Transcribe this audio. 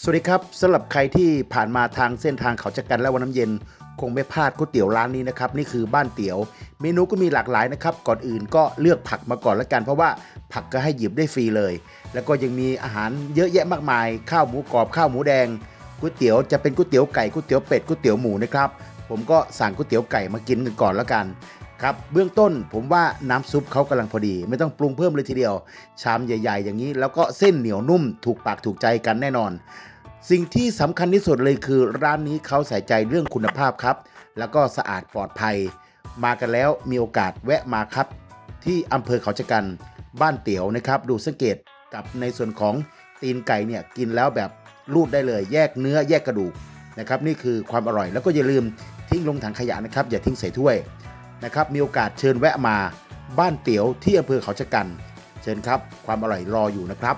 สวัสดีครับสำหรับใครที่ผ่านมาทางเส้นทางเขาจักกันและวันน้ำเย็น คงไม่พลาดก๋วยเตี๋ยวร้านนี้นะครับ นี่คือบ้านเตี๋ยว เมนูก็มีหลากหลายนะครับ ก่อนอื่นก็เลือกผักมาก่อนละกัน เพราะว่าผักก็ให้หยิบได้ฟรีเลย แล้วก็ยังมีอาหารเยอะแยะมากมาย ข้าวหมูกรอบข้าวหมูแดงก๋วยเตี๋ยวจะเป็นก๋วยเตี๋ยวไก่ก๋วยเตี๋ยวเป็ดก๋วยเตี๋ยวหมูนะครับผมก็สั่งก๋วยเตี๋ยวไก่มากินกันก่อนละกัน ครับเบื้องต้นผมว่าน้ำซุปเขากำลังพอดี ไม่ต้องปรุงเพิ่มเลยทีเดียว ชามใหญ่ ๆ อย่างนี้ แล้วก็เส้นเหนียวนุ่มถูกปากถูกใจกันแน่นอน สิ่งที่สำคัญที่สุดเลยคือ ร้านนี้เขาใส่ใจเรื่องคุณภาพครับ แล้วก็สะอาดปลอดภัย มากันแล้วมีโอกาสแวะมาครับ ที่อำเภอเขาชะกันบ้านเตี๋ยวนะครับ ดูสังเกตกับในส่วนของตีนไก่เนี่ยกินแล้วแบบรูดได้เลย แยกเนื้อแยกกระดูกนะครับนี่คือความอร่อยแล้วก็อย่าลืมทิ้งลงถังขยะนะครับอย่าทิ้งใส่ถ้วย นะครับมีโอกาสเชิญแวะมาบ้านเตี๋ยวที่อำเภอเขาชะกัน เชิญครับ ความอร่อยรออยู่นะครับ